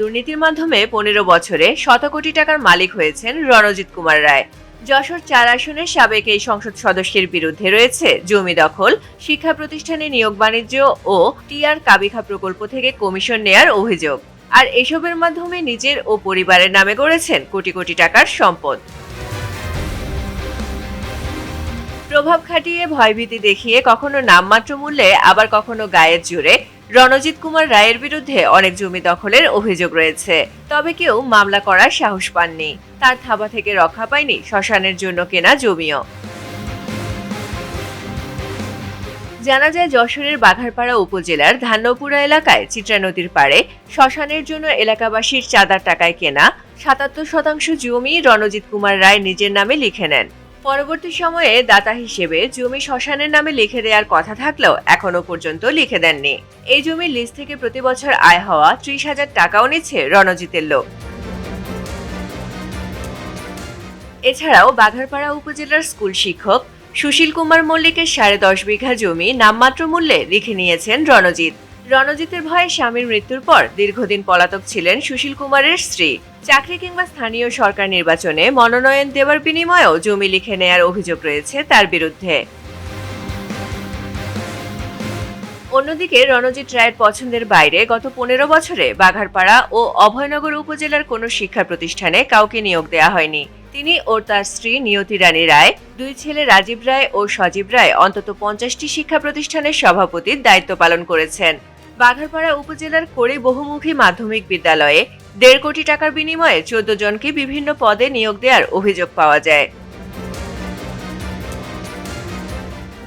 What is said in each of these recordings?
দুর্নীতির মাধ্যমে পনেরো বছরে শত কোটি টাকার মালিক হয়েছেন রণজিৎ কুমার রায়। যশোর চার আসনের সাবেক এই সংসদ সদস্যের বিরুদ্ধে রয়েছে জমি দখল, শিক্ষা প্রতিষ্ঠানে নিয়োগ বাণিজ্য ও টিআর কাবিখা প্রকল্প থেকে কমিশন নেয়ার অভিযোগ। আর এসবের মাধ্যমে নিজের ও পরিবারের নামে গড়েছেন কোটি কোটি টাকার সম্পদ। প্রভাব খাটিয়ে, ভয়ভীতি দেখিয়ে কখনো নামমাত্র মূল্যে, আবার কখনো গায়ের জোরে রণজিৎ কুমার রায়ের বিরুদ্ধে অনেক জমি দখলের অভিযোগ রয়েছে। তবে কেউ মামলা করার সাহস পাননি। তার থাবা থেকে রক্ষা পায়নি শ্মশানের জন্য কেনা জমিও। জানা যায়, যশোরের বাঘারপাড়া উপজেলার ধান্যপুরা এলাকায় চিত্রা নদীর পাড়ে শ্মশানের জন্য এলাকাবাসীর চাঁদার টাকায় কেনা সাতাত্তর শতাংশ জমি রণজিৎ কুমার রায় নিজের নামে লিখে নেন। পরবর্তী সময়ে দাতা হিসেবে জমি শ্মশানের নামে লিখে দেওয়ার কথা থাকলেও এখনও পর্যন্ত লিখে দেননি। এই জমির লিজ থেকে প্রতি বছর আয় হওয়া ত্রিশ হাজার টাকাও নিচ্ছে রণজিতের লোক। এছাড়াও বাঘারপাড়া উপজেলার স্কুল শিক্ষক সুশীল কুমার মল্লিকের সাড়ে দশ বিঘা জমি নামমাত্র মূল্যে লিখে নিয়েছেন রণজিৎ। রণজিতের ভয়ে স্বামীর মৃত্যুর পর দীর্ঘদিন পলাতক ছিলেন সুশীল কুমারের স্ত্রী। চাকরি কিংবা স্থানীয় সরকার নির্বাচনে মনোনয়ন দেওয়ার বিনিময়েও জমি লিখে নেয়ার অভিযোগ রয়েছে তার বিরুদ্ধে। অন্যদিকে রণজিৎ রায়ের পছন্দের বাইরে গত পনেরো বছরে বাঘারপাড়া ও অভয়নগর উপজেলার কোনো শিক্ষা প্রতিষ্ঠানে কাউকে নিয়োগ দেওয়া হয়নি। তিনি ও তার স্ত্রী নিয়তি রানী রায়, দুই ছেলে রাজীব রায় ও সজীব রায় অন্তত পঞ্চাশটি শিক্ষা প্রতিষ্ঠানের সভাপতির দায়িত্ব পালন করেছেন। বাঘারপাড়া উপজেলার কোড়ে বহুমুখী মাধ্যমিক বিদ্যালয়ে দেড় কোটি টাকার বিনিময়ে চোদ্দ জনকে বিভিন্ন পদে নিয়োগ দেওয়ার অভিযোগ পাওয়া যায়।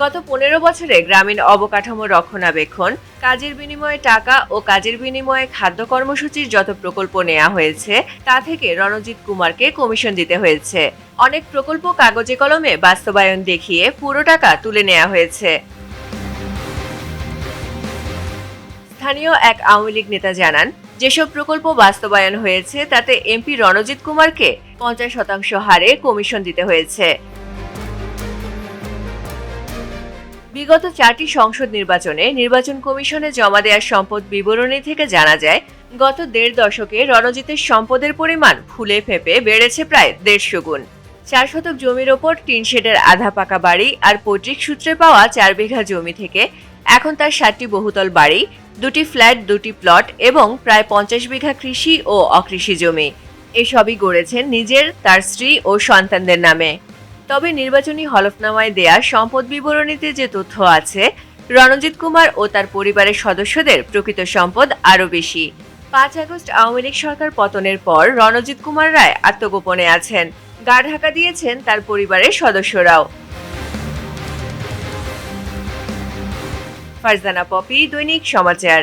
গত পনেরো বছরে গ্রামীণ অবকাঠামো রক্ষণাবেক্ষণ, কাজের বিনিময়ে টাকা ও কাজের বিনিময়ে খাদ্য কর্মসূচির যত প্রকল্প নেওয়া হয়েছে, তা থেকে রণজিৎ কুমারকে কমিশন দিতে হয়েছে। অনেক প্রকল্প কাগজে কলমে বাস্তবায়ন দেখিয়ে পুরো টাকা তুলে নেওয়া হয়েছে। স্থানীয় এক আওয়ামী লীগ নেতা জানান, যেসব প্রকল্প বাস্তবায়ন হয়েছে, তাতে এমপি রণজিৎ কুমারকে পঞ্চাশ শতাংশ হারে কমিশন দিতে হয়েছে। বিগত চারটি সংসদ নির্বাচনে নির্বাচন কমিশনে জমা দেওয়ার সম্পদ বিবরণী থেকে জানা যায়, গত দেড় দশকে রণজিতের সম্পদের পরিমাণ ফুলে ফেপে বেড়েছে প্রায় দেড়শো গুণ। চার শতক জমির ওপর টিন শেডের আধা পাকা বাড়ি আর পৈতৃক সূত্রে পাওয়া চার বিঘা জমি থেকে এখন তার সাতটি বহুতল বাড়ি, দুটি ফ্ল্যাট, দুটি প্লট এবং প্রায় পঞ্চাশ বিঘা কৃষি ও অকৃষি জমি। এসবই গড়েছেন নিজের, তার স্ত্রী ও সন্তানদের নামে। তবে নির্বাচনী হলফনামায় দেয়া সম্পদ বিবরণীতে যে তথ্য আছে, রণজিৎ কুমার ও তার পরিবারের সদস্যদের প্রকৃত সম্পদ আরও বেশি। পাঁচ আগস্ট আওয়ামী লীগ সরকার পতনের পর রণজিৎ কুমার রায় আত্মগোপনে আছেন। গা ঢাকা দিয়েছেন তার পরিবারের সদস্যরাও। ফারজানা পপি দৈনিক সমাচার।